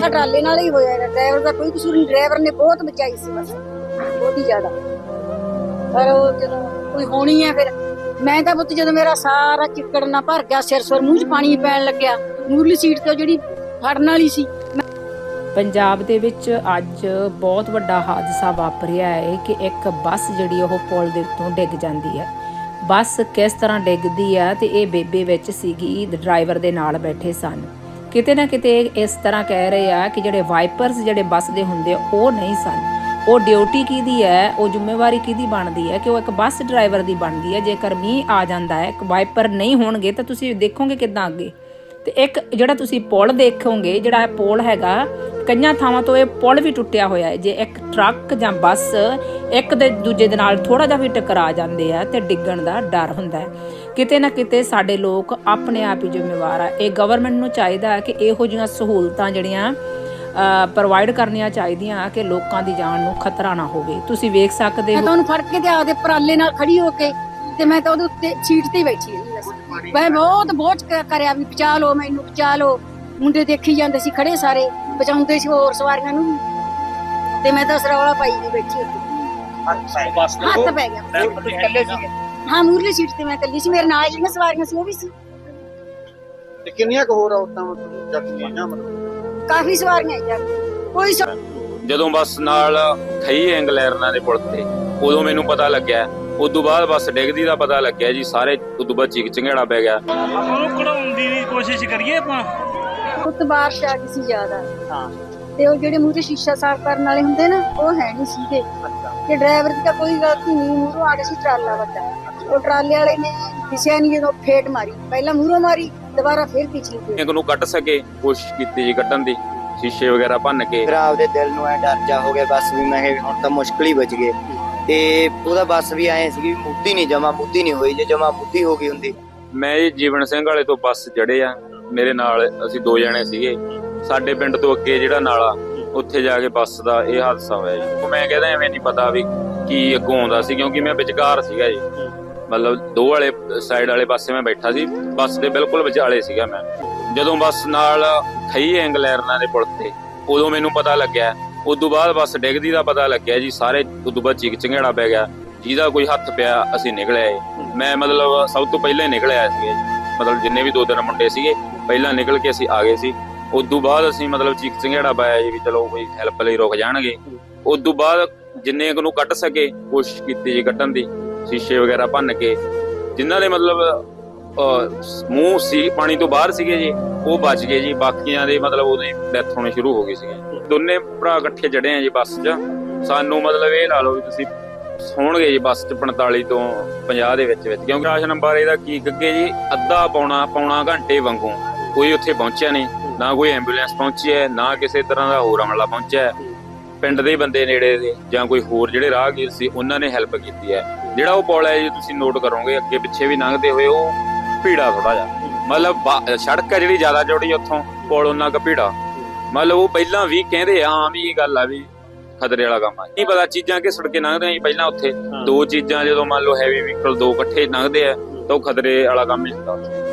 ਟਰਾਲੇ ਨਾਲ ਹੀ ਹੋਇਆ ਹੈਗਾ ਡਰਾਈਵਰ ਦਾ ਕੋਈ ਕਸੂਰ ਨਹੀਂ। ਡਰਾਈਵਰ ਨੇ ਬਹੁਤ ਬਚਾਈ ਸੀ ਬਸ। ਬਹੁਤ ਹੀ ਜ਼ਿਆਦਾ। ਪਰ ਉਹ ਜਦੋਂ ਕੋਈ ਹੋਣੀ ਹੈ ਫਿਰ, ਮੈਂ ਤਾਂ ਪੁੱਤ ਜਦੋਂ ਮੇਰਾ ਸਾਰਾ ਚਿੱਕੜ ਨਾ ਭਰ ਗਿਆ, ਸਿਰ ਸੁਰ ਮੂੰਹ 'ਚ ਪਾਣੀ ਪੈਣ ਲੱਗਿਆ, ਮੂਰਲੀ ਸੀਟ ਤੇ ਜਿਹੜੀ ਫੜਨ ਵਾਲੀ ਸੀ ਪੰਜਾਬ ਦੇ ਵਿੱਚ ਅੱਜ ਬਹੁਤ ਵੱਡਾ ਹਾਦਸਾ ਵਾਪਰਿਆ ਹੈ ਕਿ ਇੱਕ ਬੱਸ ਜਿਹੜੀ ਉਹ ਪੁਲ ਦੇ ਉੱਤੋਂ ਡਿੱਗ ਜਾਂਦੀ ਹੈ। ਬੱਸ ਕਿਸ ਤਰ੍ਹਾਂ ਡਿੱਗਦੀ ਹੈ ਤੇ ਇਹ ਬੇਬੇ ਵਿੱਚ ਸੀਗੀ ਡਰਾਈਵਰ ਦੇ ਨਾਲ ਬੈਠੇ ਸਨ। ਕਿਤੇ ਨਾ ਕਿਤੇ ਇਸ ਤਰ੍ਹਾਂ ਕਹਿ ਰਹੇ ਆ ਕਿ ਜਿਹੜੇ ਵਾਈਪਰਸ ਜਿਹੜੇ ਬੱਸ ਦੇ ਹੁੰਦੇ ਆ, ਉਹ ਨਹੀਂ ਸਨ। ਉਹ ਡਿਊਟੀ ਕਿਹਦੀ ਹੈ ਉਹ ਜ਼ਿੰਮੇਵਾਰੀ ਕਿਹਦੀ ਬਣਦੀ ਹੈ ਕਿ ਉਹ ਇੱਕ ਬੱਸ ਡਰਾਈਵਰ ਦੀ ਬਣਦੀ ਹੈ ਜੇਕਰ ਮੀਂਹ ਆ ਜਾਂਦਾ ਹੈ ਇੱਕ ਵਾਈਪਰ ਨਹੀਂ ਹੋਣਗੇ ਤਾਂ ਤੁਸੀਂ ਦੇਖੋਗੇ ਕਿੱਦਾਂ ਅੱਗੇ। ਤੇ ਇੱਕ ਜਿਹੜਾ ਤੁਸੀਂ ਪੁਲ ਦੇਖੋਗੇ ਜਿਹੜਾ ਇਹ ਪੁਲ ਹੈਗਾ ਕਈਆਂ ਥਾਵਾਂ ਤੋਂ ਇਹ ਪੁਲ ਵੀ ਟੁੱਟਿਆ ਹੋਇਆ ਹੈ। ਜੇ ਇੱਕ ਟਰੱਕ ਜਾਂ ਬੱਸ ਇੱਕ ਦੇ ਦੂਜੇ ਦੇ ਨਾਲ ਥੋੜਾ ਜਿਹਾ ਵੀ ਟਕਰਾ ਜਾਂਦੇ ਆ ਤੇ ਡਿੱਗਣ ਦਾ ਡਰ ਹੁੰਦਾ ਹੈ। ਕਿਤੇ ਨਾ ਕਿਤੇ ਸਾਡੇ ਲੋਕ ਆਪਣੇ ਆਪ ਹੀ ਜ਼ਿੰਮੇਵਾਰ ਆ। ਇਹ ਗਵਰਨਮੈਂਟ ਨੂੰ ਚਾਹੀਦਾ ਹੈ ਕਿ ਇਹੋ ਜਿਹੀਆਂ ਸਹੂਲਤਾਂ ਜਿਹੜੀਆਂ ਪ੍ਰੋਵਾਈਡ ਕਰਨੀਆਂ ਚਾਹੀਦੀਆਂ ਕਿ ਲੋਕਾਂ ਦੀ ਜਾਨ ਨੂੰ ਖਤਰਾ ਨਾ ਹੋਵੇ। ਤੁਸੀਂ ਵੇਖ ਸਕਦੇ ਹੋ ਤਾਂ ਉਹਨੂੰ ਫੜ ਕੇ ਤੇ ਆਪਦੇ ਪਰਾਲੇ ਨਾਲ ਖੜੀ ਹੋ ਕੇ ਤੇ ਮੈਂ ਤਾਂ ਉਹਦੇ ਉੱਤੇ ਸੀਟ ਤੇ ਹੀ ਬੈਠੀ ਮੈਂ ਬਹੁਤ ਬਹੁਤ ਕਰਿਆ ਵੀ ਬਚਾ ਲਓ ਮੈਨੂੰ ਬਚਾ ਲਓ। ਮੁੰਡੇ ਦੇਖੀ ਜਾਂਦੇ ਸੀ ਖੜੇ ਸਾਰੇ ਬਚਾਉਂਦੇ ਸੀ ਹੋਰ ਸਵਾਰੀਆਂ ਨੂੰ। ਤੇ ਮੈਂ ਤਾਂ ਸਰੌਲਾ ਪਾਈ ਵੀ ਬੈਠੀ ਬੱਸ ਹੱਥ ਪੈ ਗਿਆ। ਤੁਸੀਂ ਇਕੱਲੇ ਸੀਗੇ? ਹਾਂ ਮੂਰਲੀ ਸੀਟ ਤੇ ਮੈਂ ਇਕੱਲੀ ਸੀ ਮੇਰੇ ਨਾਲ ਜਿਹੜੀਆਂ ਸਵਾਰੀਆਂ ਸੀ ਉਹ ਵੀ ਸੀ। ਤੇ ਕਿੰਨੀਆਂ ਕੁ ਹੋਰ ਔਰਤਾਂ ਮਤਲਬ ਜ਼ਖਮੀ ਜਾਂ ਮਤਲਬ? ਕਾਫੀ ਸਵਾਰੀਆਂ ਯਾਰ ਕੋਈ ਜਦੋਂ ਬੱਸ ਨਾਲ ਖਈ ਇੰਗਲੈਰਨਾਂ ਦੇ ਪੁਲ ਤੇ ਉਦੋਂ ਮੈਨੂੰ ਪਤਾ ਲੱਗਿਆ। ਉਦੋਂ ਬਾਅਦ ਬੱਸ ਡਿੱਗਦੀ ਦਾ ਪਤਾ ਲੱਗਿਆ ਜੀ ਸਾਰੇ ਉਦੋਂ ਬਾਅਦ ਚੀਕ ਚੰਗੇੜਾ ਪੈ ਗਿਆ। ਉਹਨੂੰ ਕਢਾਉਣ ਦੀ ਕੋਸ਼ਿਸ਼ ਕਰੀਏ ਆਪਾਂ। ਉੱਤ ਬਾਰਿਸ਼ ਆ ਗਈ ਸੀ ਜ਼ਿਆਦਾ। ਹਾਂ। ਤੇ ਉਹ ਜਿਹੜੇ ਮੂਹਰੇ ਸ਼ੀਸ਼ਾ ਸਾਫ਼ ਕਰਨ ਵਾਲੇ ਹੁੰਦੇ ਨਾ ਉਹ ਹੈ ਨਹੀਂ ਸੀਗੇ। ਕਿ ਡਰਾਈਵਰ ਦੀ ਤਾਂ ਕੋਈ ਗਲਤੀ ਨਹੀਂ ਮੂਹਰੋਂ ਆ ਗਿਆ ਸੀ ਟਰਾਲਾ ਵੱਡਾ। ਉਹ ਟਰਾਲੇ ਵਾਲੇ ਨੇ ਦਿਸਿਆ ਨਹੀਂ ਜਦੋਂ ਫੇਟ ਮਾਰੀ। ਪਹਿਲਾਂ ਮੂਹਰੋਂ ਮਾਰੀ ਦੁਬਾਰਾ ਫੇਰ ਪਿਛਲੀ ਫੇਟ ਇੱਕ ਨੂੰ ਕੱਢ ਸਕੇ ਕੋਸ਼ਿਸ਼ ਕੀਤੀ ਜੀ ਕੱਢਣ ਦੀ। ਸ਼ੀਸ਼ੇ ਵਗੈਰਾ ਭੰਨ ਕੇ। ਫਿਰ ਆਪਦੇ ਦਿਲ ਨੂੰ ਐ ਡਰ ਜਾ ਹੋ ਗਿਆ ਬਸ ਵੀ ਮੈਂ ਕਿਹਾ ਹੁਣ ਤਾਂ ਮੁਸ਼ਕਲ ਹੀ ਬਚ ਗਏ। ਤੇ ਉਹਦਾ ਬੱਸ ਵੀ ਐ ਸੀ ਵੀ ਮੁੱਦੀ ਨਹੀਂ ਜਮਾ ਮੁੱਦੀ ਨਹੀਂ ਹੋਈ। ਜੇ ਜਮਾ ਮੁੱਦੀ ਹੋ ਗਈ ਹੁੰਦੀ। ਮੈਂ ਜੀ ਜੀਵਨ ਸਿੰਘ ਵਾਲੇ ਤੋਂ ਬੱਸ ਚੜੇ ਆ। ਮੇਰੇ ਨਾਲ ਅਸੀਂ ਦੋ ਜਣੇ ਸੀਗੇ। ਸਾਡੇ ਪਿੰਡ ਤੋਂ ਅੱਗੇ ਜਿਹੜਾ ਨਾਲਾ, ਉੱਥੇ ਜਾ ਕੇ ਬੱਸ ਦਾ ਇਹ ਹਾਦਸਾ ਹੋਇਆ ਜੀ। ਮੈਂ ਕਹਿੰਦਾ ਐਵੇਂ ਨਹੀਂ ਪਤਾ ਵੀ ਕੀ ਅੱਗੋਂ ਆਉਂਦਾ ਸੀ, ਕਿਉਂਕਿ ਮੈਂ ਵਿਚਕਾਰ ਸੀਗਾ ਜੀ। ਮਤਲਬ ਦੋ ਵਾਲੇ ਸਾਈਡ ਵਾਲੇ ਪਾਸੇ ਮੈਂ ਬੈਠਾ ਸੀ, ਬੱਸ ਦੇ ਬਿਲਕੁਲ ਵਿਚਾਲੇ ਸੀਗਾ ਮੈਂ। ਜਦੋਂ ਬੱਸ ਨਾਲ ਖਈ ਇੰਗਲੈਰਨਾਂ ਦੇ ਪੁਲ ਤੇ, ਉਦੋਂ ਮੈਨੂੰ ਪਤਾ ਲੱਗਿਆ। ਉਦੋਂ ਬਾਅਦ ਬੱਸ ਡਿੱਗਦੀ ਦਾ ਪਤਾ ਲੱਗਿਆ ਜੀ, ਸਾਰੇ ਉਦੋਂ ਬਾਅਦ ਚੀਕ ਚੰਗੇੜਾ ਪੈ ਗਿਆ। ਜਿਹਦਾ ਕੋਈ ਹੱਥ ਪਿਆ, ਅਸੀਂ ਨਿਕਲਿਆ ਏ ਮੈਂ ਮਤਲਬ ਸਭ ਤੋਂ ਪਹਿਲਾਂ ਹੀ ਨਿਕਲਿਆ ਸੀਗਾ ਜੀ। ਮਤਲਬ ਜਿੰਨੇ ਵੀ ਦੋ ਤਿੰਨ ਮੁੰਡੇ ਸੀਗੇ ਪਹਿਲਾਂ ਨਿਕਲ ਕੇ ਅਸੀਂ ਆ ਗਏ ਸੀ। ਉਦੋਂ ਬਾਅਦ ਅਸੀਂ ਮਤਲਬ ਚੀਕ ਚੰਗੇੜਾ ਪਾਇਆ ਜੀ ਵੀ ਚਲੋ ਕੋਈ ਹੈਲਪ ਲਈ ਰੁਕ ਜਾਣਗੇ। ਉਦੋਂ ਬਾਅਦ ਜਿੰਨੇ ਨੂੰ ਕੱਢ ਸਕੇ ਕੋਸ਼ਿਸ਼ ਕੀਤੀ ਜੀ ਕੱਢਣ ਦੀ ਸ਼ੀਸ਼ੇ ਵਗੈਰਾ ਭੰਨ ਕੇ। ਜਿਨ੍ਹਾਂ ਦੇ ਮਤਲਬ ਅਹ, ਮੂੰਹ ਸੀ ਪਾਣੀ ਤੋਂ ਬਾਹਰ ਸੀਗੇ ਜੀ ਉਹ ਬਚ ਗਏ ਜੀ। ਬਾਕੀਆਂ ਦੇ ਮਤਲਬ ਉਹਦੇ ਡੈਥ ਹੋਣੀ ਸ਼ੁਰੂ ਹੋ ਗਈ ਸੀ ਦੋਨੇ ਭਰਾ ਇਕੱਠੇ ਜੜੇ ਆ ਜੀ ਬੱਸ 'ਚ। ਸਾਨੂੰ ਮਤਲਬ ਇਹ ਲਾ ਲਓ ਵੀ ਤੁਸੀਂ ਹੋਣਗੇ ਜੀ ਬੱਸ 'ਚ 45 ਤੋਂ 50 ਦੇ ਵਿੱਚ ਵਿੱਚ। ਕਿਉਂਕਿ ਰਾਸ਼ਨ ਨੰਬਰ ਇਹਦਾ ਕੀ ਗੱਗੇ ਜੀ, ਅੱਧਾ ਪੌਣਾ ਪੌਣਾ ਘੰਟੇ ਵਾਂਗੂ ਕੋਈ ਉੱਥੇ ਪਹੁੰਚਿਆ ਨਹੀਂ, ਨਾ ਕੋਈ ਐਂਬੂਲੈਂਸ ਪਹੁੰਚੀ ਹੈ ਨਾ ਕਿਸੇ ਤਰ੍ਹਾਂ ਦਾ ਹੋਰ ਅਮਲਾ ਪਹੁੰਚਿਆ। ਹੈ। ਪਿੰਡ ਦੇ ਬੰਦੇ ਨੇੜੇ ਦੇ ਜਾਂ ਕੋਈ ਹੋਰ ਜਿਹੜੇ ਰਾਹਗੀਰ ਸੀ, ਉਹਨਾਂ ਨੇ ਹੈਲਪ ਕੀਤੀ ਹੈ। ਜਿਹੜਾ ਉਹ ਪੌਲ ਹੈ ਜੀ, ਤੁਸੀਂ ਨੋਟ ਕਰੋਗੇ, ਅੱਗੇ ਪਿੱਛੇ ਵੀ ਲੰਘਦੇ ਹੋਏ ਉਹ ਭੀੜਾ ਥੋੜਾ ਜਿਹਾ। ਮਤਲਬ ਸੜਕ ਹੈ ਜਿਹੜੀ ਜ਼ਿਆਦਾ ਚੌੜੀ ਉੱਥੋਂ, ਪੁਲ ਉਹਨਾਂ ਕੁ ਭੀੜਾ। ਮਤਲਬ ਉਹ ਪਹਿਲਾਂ ਵੀ ਕਹਿੰਦੇ ਆ ਆਮ ਹੀ ਇਹ ਗੱਲ ਆ ਵੀ ਖਤਰੇ ਵਾਲਾ ਕੰਮ ਆ ਨਹੀਂ ਪਤਾ ਚੀਜ਼ਾਂ ਕਿ ਸੜਕੇ ਲੰਘਦੇ ਆ ਪਹਿਲਾਂ ਉੱਥੇ। ਦੋ ਚੀਜ਼ਾਂ ਜਦੋਂ ਮੰਨ ਲਓ ਹੈਵੀ ਵਹੀਕਲ ਦੋ ਇਕੱਠੇ ਲੰਘਦੇ ਆ ਤਾਂ ਉਹ ਖਤਰੇ ਵਾਲਾ ਕੰਮ ਹੀ ਹੁੰਦਾ ਉੱਥੇ।